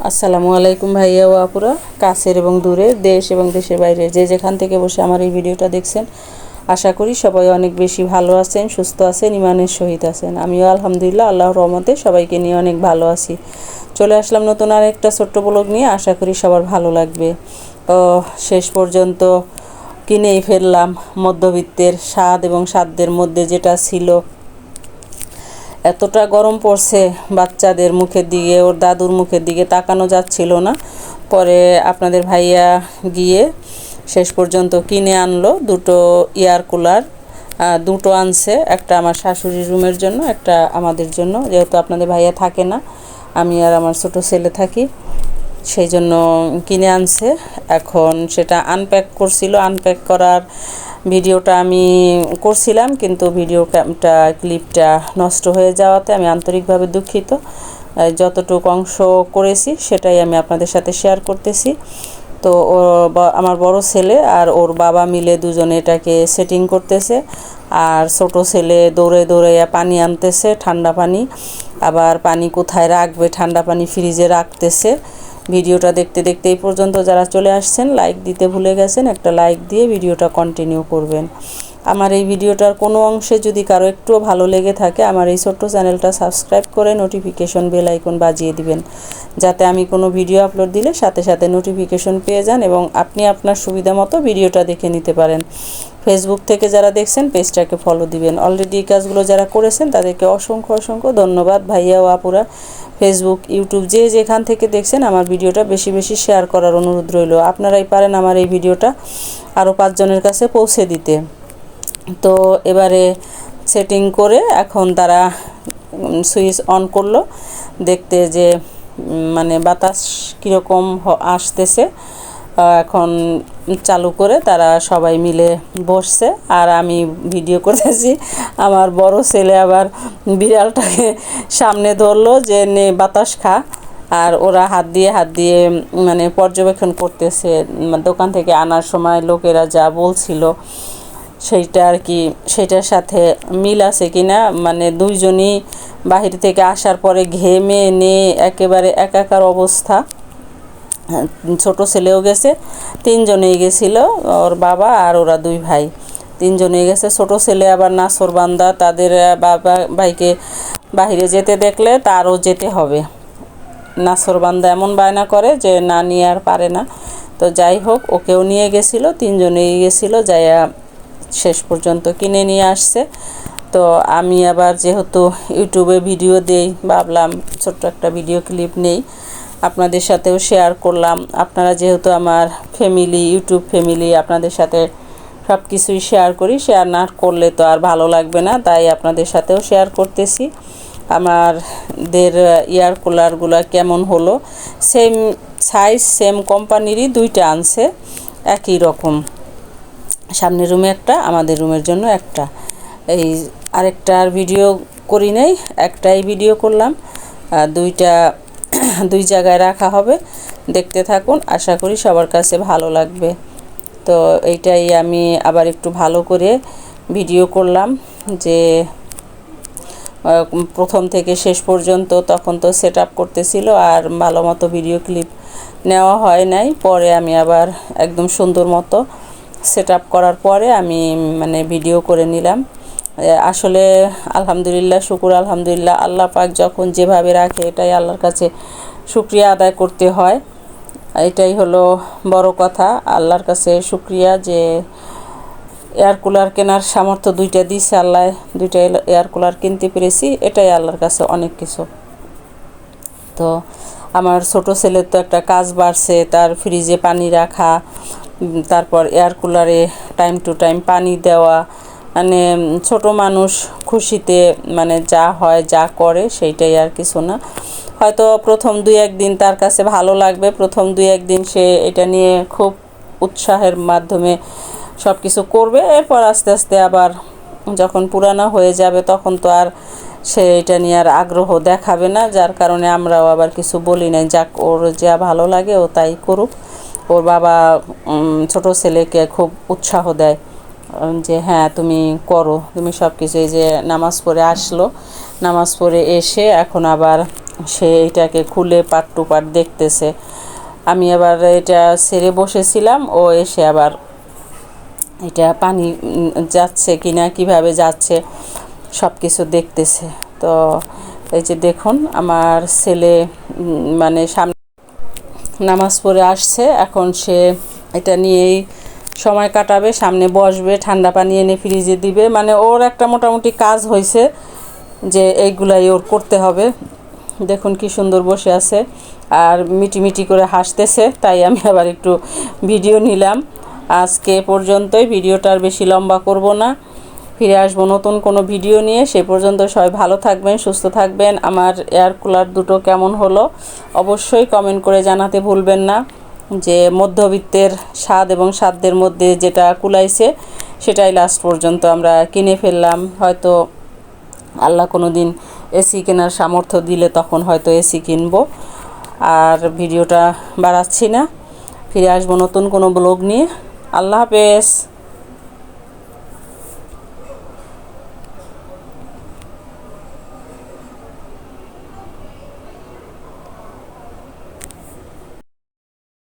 আসসালামু আলাইকুম ভাইয়া ও আপুরা, কাছের এবং দূরের দেশ এবং দেশের বাইরে। যে যেখান থেকে বসে আমার এই ভিডিওটা দেখছেন, আশা করি সবাই অনেক বেশি ভালো আছেন, সুস্থ আছেন ইমানের সহিত আছেন। আমিও আলহামদুলিল্লাহ আল্লাহর রহমতে সবাইকে নিয়ে অনেক ভালো আছি। চলে আসলাম নতুন আর একটা ছোট্ট ব্লগ নিয়ে, আশা করি সবার ভালো লাগবে। শেষ পর্যন্ত কিনেই ফেললাম মধ্যবিত্তের স্বাদ এবং সাধ্যের মধ্যে যেটা ছিল এতটা গরম পড়ছে বাচ্চাদের মুখের দিকে, ওর দাদুর মুখের দিকে তাকানো যাচ্ছিল না। পরে আপনাদের ভাইয়া গিয়ে শেষ পর্যন্ত কিনে আনলো দুটো এয়ার কুলার দুটো আনছে, একটা আমার শাশুড়ির রুমের জন্য, একটা আমাদের জন্য। যেহেতু আপনাদের ভাইয়া থাকে না, আমি আর আমার ছোট ছেলে থাকি, সেই জন্য কিনে আনছে। এখন সেটা আনপ্যাক করছিল আনপ্যাক করার ভিডিওটা আমি করছিলাম, কিন্তু ভিডিওটা ক্লিপটা নষ্ট হয়ে যাওয়াতে আমি আন্তরিকভাবে দুঃখিত। যতটুকু অংশ করেছি সেটাই আমি আপনাদের সাথে শেয়ার করতেছি। তো আমার বড় ছেলে আর ওর বাবা মিলে দুজনে এটাকে সেটিং করতেছে। আর ছোট ছেলে দৌড়ে দৌড়ে পানি আনতেছে, ঠান্ডা পানি। আবার পানি কোথায় রাখবে, ঠান্ডা পানি ফ্রিজে রাখতেছে। ভিডিওটা দেখতে দেখতে এই পর্যন্ত যারা চলে আসছেন লাইক দিতে ভুলে গেছেন, একটা লাইক দিয়ে ভিডিওটা কন্টিনিউ করবেন। আমার এই ভিডিওটার কোনো অংশে যদি কারও একটুও ভালো লেগে থাকে, আমার এই ছোট্ট চ্যানেলটা সাবস্ক্রাইব করে নোটিফিকেশন বেল আইকন বাজিয়ে দিবেন, যাতে আমি কোনো ভিডিও আপলোড দিলে সাথে সাথে নোটিফিকেশন পেয়ে যান এবং আপনি আপনার সুবিধা মতো ভিডিওটা দেখে নিতে পারেন। ফেসবুক থেকে যারা দেখছেন পেজটাকে ফলো দিবেন। অলরেডি এই কাজগুলো যারা করেছেন, তাদেরকে অসংখ্য অসংখ্য ধন্যবাদ। ভাইয়া ও আপুরা ফেসবুক ইউটিউব যে যেখান থেকে দেখছেন আমার ভিডিওটা বেশি বেশি শেয়ার করার অনুরোধ রইল। আপনারাই পারেন আমার এই ভিডিওটা আরও পাঁচজনের কাছে পৌঁছে দিতে। তো এবারে সেটিং করে এখন তারা সুইচ অন করল। দেখতে যে মানে বাতাস কীরকম আসতেছে। এখন চালু করে তারা সবাই মিলে বসছে। আর আমি ভিডিও করতেছি, আমার বড় ছেলে আবার বিড়ালটাকে সামনে ধরলো যে, নে, বাতাস খা। আর ওরা হাত দিয়ে হাত দিয়ে মানে পর্যবেক্ষণ করতেছে দোকান থেকে আনার সময় লোকেরা যা বলছিল, সেইটা আর কি সেটার সাথে মিল আছে কিনা মানে দুইজনই বাহির থেকে আসার পরে ঘেমে, নে, একেবারে একাকার অবস্থা। ছোট ছেলেও গেছে, তিনজনেই গেছিল, ওর বাবা আর ওরা দুই ভাই। তিনজনেই গেছে, ছোট ছেলে আবার নাসর বান্দা, তাদের বাবা, ভাইকে বাইরে যেতে দেখলে তারও যেতে হবে। নাসর বান্দা এমন বায়না করে যে না, নিয়ে আর পারে না। তো যাই হোক, ওকেও নিয়ে গেছিল, তিনজনেই গেছিল, যাইয়া শেষ পর্যন্ত কিনে নিয়ে আসছে। তো আমি আবার যেহেতু ইউটিউবে ভিডিও দেই, ভাবলাম ছোট্ট একটা ভিডিও ক্লিপ নেই। আপনাদের সাথেও শেয়ার করলাম। আপনারা যেহেতু আমার ফ্যামিলি ইউটিউব ফ্যামিলি আপনাদের সাথে সব কিছুই শেয়ার করি শেয়ার না করলে তো আর ভালো লাগবে না, তাই আপনাদের সাথেও শেয়ার করতেছি। আমাদের ইয়ার কুলারগুলো কেমন হলো? সেম সাইজ সেম কোম্পানিরই দুইটা আনছে, একই রকম। সামনের রুমে একটা, আমাদের রুমের জন্য একটা। এই আরেকটার ভিডিও করি নাই, একটাই ভিডিও করলাম। দুইটা দুই জায়গায় রাখা হবে। দেখতে থাকুন, আশা করি সবার কাছে ভালো লাগবে। তো এইটাই আমি আবার একটু ভালো করে ভিডিও করলাম যে প্রথম থেকে শেষ পর্যন্ত তখন তো সেট আপ করতেছিল আর ভালো মতো ভিডিও ক্লিপ নেওয়া হয় নাই। পরে আমি আবার একদম সুন্দর মতো সেট আপ করার পরে আমি মানে ভিডিও করে নিলাম। আসলে আলহামদুলিল্লাহ, শুকুর আলহামদুলিল্লাহ। আল্লাহ পাক যখন যেভাবে রাখে, এটাই আল্লাহর কাছে শুক্রিয়া আদায় করতে হয়। এটাই হলো বড় কথা। আল্লাহর কাছে শুক্রিয়া যে এয়ার কুলার কেনার সামর্থ্য দুইটা দিয়েছে আল্লাহ, দুইটা এয়ার কুলার কিনতে পেরেছি, এটাই আল্লাহর কাছে অনেক কিছু। তো আমার ছোট ছেলের তো একটা কাজ বাড়ছে, তার ফ্রিজে পানি রাখা তারপর এয়ার কুলারে টাইম টু টাইম পানি দেওয়া মানে ছোট মানুষ খুশিতে মানে যা হয়, যা করে সেইটাই আর কিছু না। হয়তো প্রথম দুই একদিন তার কাছে ভালো লাগবে, প্রথম দুই একদিন সে এটা নিয়ে খুব উৎসাহের মাধ্যমে সব কিছু করবে। এরপর আস্তে আস্তে আবার যখন পুরানো হয়ে যাবে তখন তো আর সে এটা নিয়ে আর আগ্রহ দেখাবে না। যার কারণে আমরাও আবার কিছু বলি না যাক, ওর যা ভালো লাগে ও তাই করুক। ওর বাবা ছোট ছেলেকে খুব উৎসাহ দেয়। যে হ্যাঁ তুমি করো। তুমি সব কিছু এই যে নামাজ পড়ে আসলো, নামাজ পড়ে এসে এখন আবার সে এটাকে খুলে পাট টু পাট দেখতেছে। আমি আবার এটা সেরে বসেছিলাম, ও এসে আবার এটা পানি যাচ্ছে কিনা, কীভাবে যাচ্ছে সব কিছু দেখতেছে। তো এই যে দেখুন, আমার ছেলে মানে সামনে নামাজ পড়ে আসছে, এখন সে এটা নিয়েই সময় কাটাবে, সামনে বসবে, ঠান্ডা পানি এনে ফ্রিজে দিবে। মানে ওর একটা মোটামুটি কাজ হয়েছে যে এইগুলাই ওর করতে হবে। দেখুন কি সুন্দর বসে আছে আর মিটি মিটি করে হাসতেছে, তাই আমি আবার একটু ভিডিও নিলাম। আজকে পর্যন্তই, ভিডিওটা আর বেশি লম্বা করব না। ফিরে আসব নতুন কোনো ভিডিও নিয়ে। সে পর্যন্ত সবাই ভালো থাকবেন, সুস্থ থাকবেন। আমার এয়ার কুলার দুটো কেমন হলো অবশ্যই কমেন্ট করে জানাতে ভুলবেন না। যে মধ্যবিত্তের স্বাদ এবং সাধ্যের মধ্যে যেটা কুলাইছে, সেটাই লাস্ট পর্যন্ত আমরা কিনে ফেললাম। হয়তো আল্লাহ কোনো দিন এসি কেনার সামর্থ্য দিলে তখন হয়তো এসি কিনবো। আর ভিডিওটা বাড়াচ্ছি না। ফিরে আসব নতুন কোনো ব্লগ নিয়ে। আল্লাহ হাফেজ।